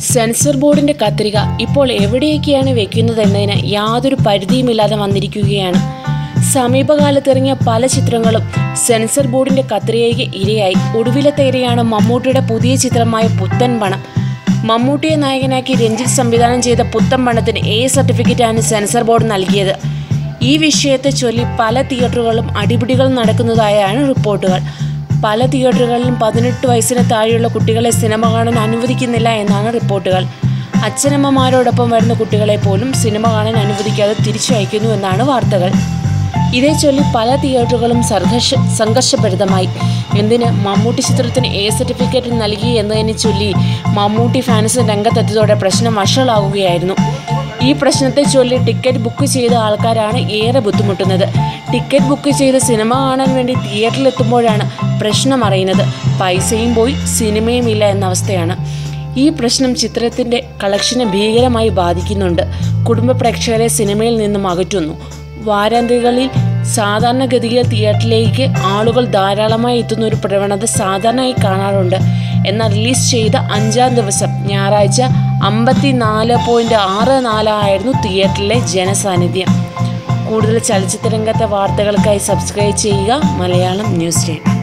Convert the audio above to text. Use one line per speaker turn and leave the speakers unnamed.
Sensor ബോർഡിന്റെ കത്രിക ഇപ്പോൾ എവിടെയൊക്കെയാണ് വെക്കുന്നതെന്നതിന് യാതൊരു പരിധിയുമില്ലാതെ വന്നിരിക്കുകയാണ്. സമീപകാലത്തിറങ്ങിയ പല ചിത്രങ്ങളും സെൻസർ ബോർഡിന്റെ കത്രികയ്ക്ക് ഇരയായി. ഒടുവിലത്തെ ഇരയാണ് മമ്മൂട്ടിയുടെ പുതിയ ചിത്രമായ പുത്തൻ പണം. മമ്മൂട്ടിയെ നായകനാക്കി രഞ്ജിത്ത് സംവിധാനം ചെയ്ത പുത്തൻ പണത്തിന് എ സർട്ടിഫിക്കറ്റാണ് സെൻസർ ബോർഡ് നൽകിയത്. ഈ വിഷയത്തെ ചൊല്ലി പല തിയേറ്ററുകളും അടിപിടികൾ നടക്കുന്നതായാണ് റിപ്പോർട്ടുകൾ. പല തിയേറ്ററുകളിലും പതിനെട്ട് വയസ്സിന് താഴെയുള്ള കുട്ടികളെ സിനിമ കാണാൻ അനുവദിക്കുന്നില്ല എന്നാണ് റിപ്പോർട്ടുകൾ. അച്ഛനമ്മമാരോടൊപ്പം വരുന്ന കുട്ടികളെ പോലും സിനിമ കാണാൻ അനുവദിക്കാതെ തിരിച്ചയക്കുന്നു എന്നാണ് വാർത്തകൾ. ഇതേ ചൊല്ലി പല തിയേറ്ററുകളും സംഘർഷ സംഘർഷഭരിതമായി. എന്തിന് മമ്മൂട്ടി ചിത്രത്തിന് എ സർട്ടിഫിക്കറ്റ് നൽകി എന്നതിനെ ചൊല്ലി മമ്മൂട്ടി ഫാൻസ് രംഗത്തെത്തിയതോടെ പ്രശ്നം വഷളാവുകയായിരുന്നു. ഈ പ്രശ്നത്തെ ചൊല്ലി ടിക്കറ്റ് ബുക്ക് ചെയ്ത ആൾക്കാരാണ് ഏറെ ബുദ്ധിമുട്ടുന്നത്. ടിക്കറ്റ് ബുക്ക് ചെയ്ത് സിനിമ കാണാൻ വേണ്ടി തിയേറ്ററിലെത്തുമ്പോഴാണ് പ്രശ്നം അറിയുന്നത്. പൈസയും പോയി സിനിമയും ഇല്ല എന്ന അവസ്ഥയാണ്. ഈ പ്രശ്നം ചിത്രത്തിന്റെ കളക്ഷനെ ഭീകരമായി ബാധിക്കുന്നുണ്ട്. കുടുംബ പ്രേക്ഷകരെ സിനിമയിൽ നിന്നും അകറ്റുന്നു. വാരാന്ത്യകളിൽ സാധാരണഗതിയിൽ തിയേറ്ററിലേക്ക് ആളുകൾ ധാരാളമായി എത്തുന്ന ഒരു പ്രവണത സാധാരണയായി കാണാറുണ്ട്. എന്നാൽ റിലീസ് ചെയ്ത അഞ്ചാം ദിവസം ഞായറാഴ്ച അമ്പത്തി നാല് ആറ് നാലായിരുന്നു തിയേറ്ററിലെ ജനസാന്നിധ്യം. കൂടുതൽ ചലച്ചിത്ര രംഗത്തെ വാർത്തകൾക്കായി സബ്സ്ക്രൈബ് ചെയ്യുക മലയാളം ന്യൂസ് ഡേ